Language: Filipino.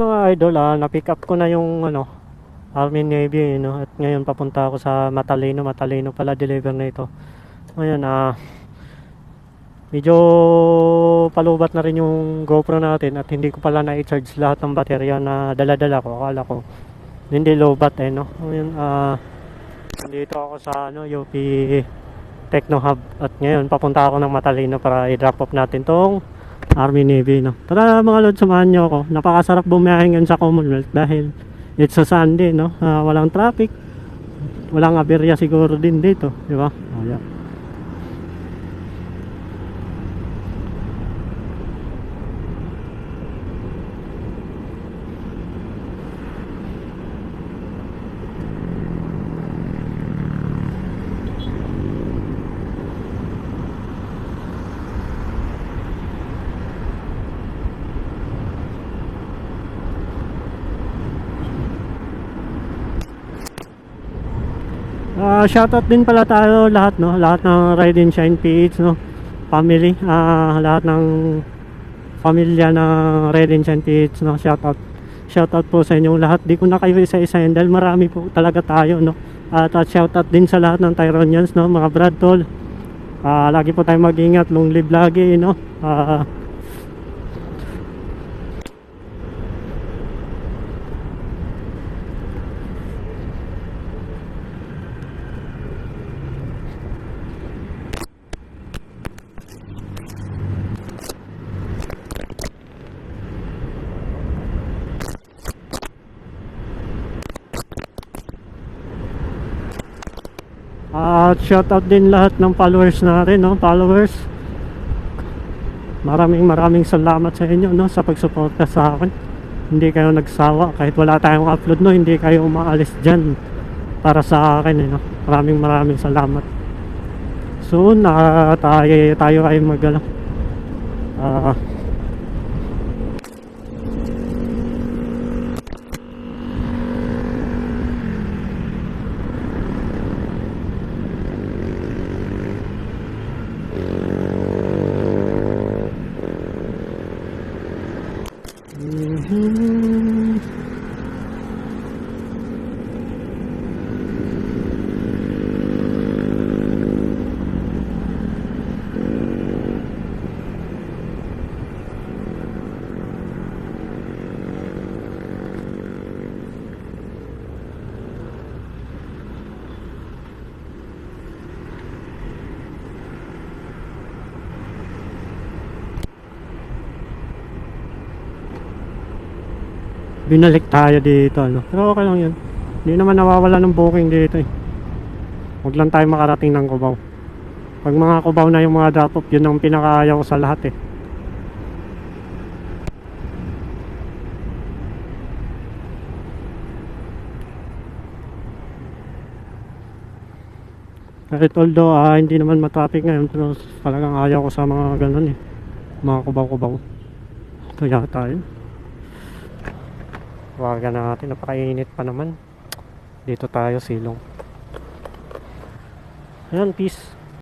Mga idol, ah, na-pick up ko na yung ano, Army Navy, no? At ngayon papunta ako sa Matalino. Matalino pala deliver na ito. Ngayon, ah, medyo palubat na rin yung GoPro natin at hindi ko pala na-charge lahat ng baterya na dala-dala ko. Akala ko hindi lobat eh, no? Ngayon, ah, dito ako sa ano, UP Techno Hub at ngayon papunta ako ng Matalino para i-drop off natin tong Army Navy no. Tara mga lord samahan niyo ako. Napakasarap bumiyahe ngayon sa Commonwealth dahil it's a Sunday no. Ah, walang traffic. Walang aberya siguro din dito, di ba? Oh, yeah. Ah, shoutout din pala tayo lahat no, lahat ng Ride and Shine PH no, family, ah lahat ng pamilya ng Ride and Shine PH no, shoutout. Shoutout po sa inyong lahat. Di ko na kayo isa-isahin dahil marami po talaga tayo no. At, at shoutout din sa lahat ng Tyronians no, mga Brad Tol. Ah, lagi po tayong mag-ingat, long live lagi no. Ah, At shoutout din lahat ng followers natin, no? Followers. Maraming maraming salamat sa inyo, no? Sa pagsuporta sa akin. Hindi kayo nagsawa. Kahit wala tayong upload, no? Hindi kayo umaalis dyan para sa akin, eh, no? Maraming maraming salamat. Soon, na tayo, tayo ay mag, ano, ah, mhm. Binalik tayo dito ano. Pero okay lang yun. Hindi naman nawawala ng booking dito eh. Huwag lang tayo makarating ng Cubao. Pag mga Cubao na yung mga drop yun ang pinakaayaw ko sa lahat eh. Kahit although ah, hindi naman matraffic ngayon pero talagang ayaw ko sa mga ganun eh. Mga kubaw-kubaw. Kaya tayo. Wagan na natin, napakainit pa naman. Dito tayo silong. Ayan, peace.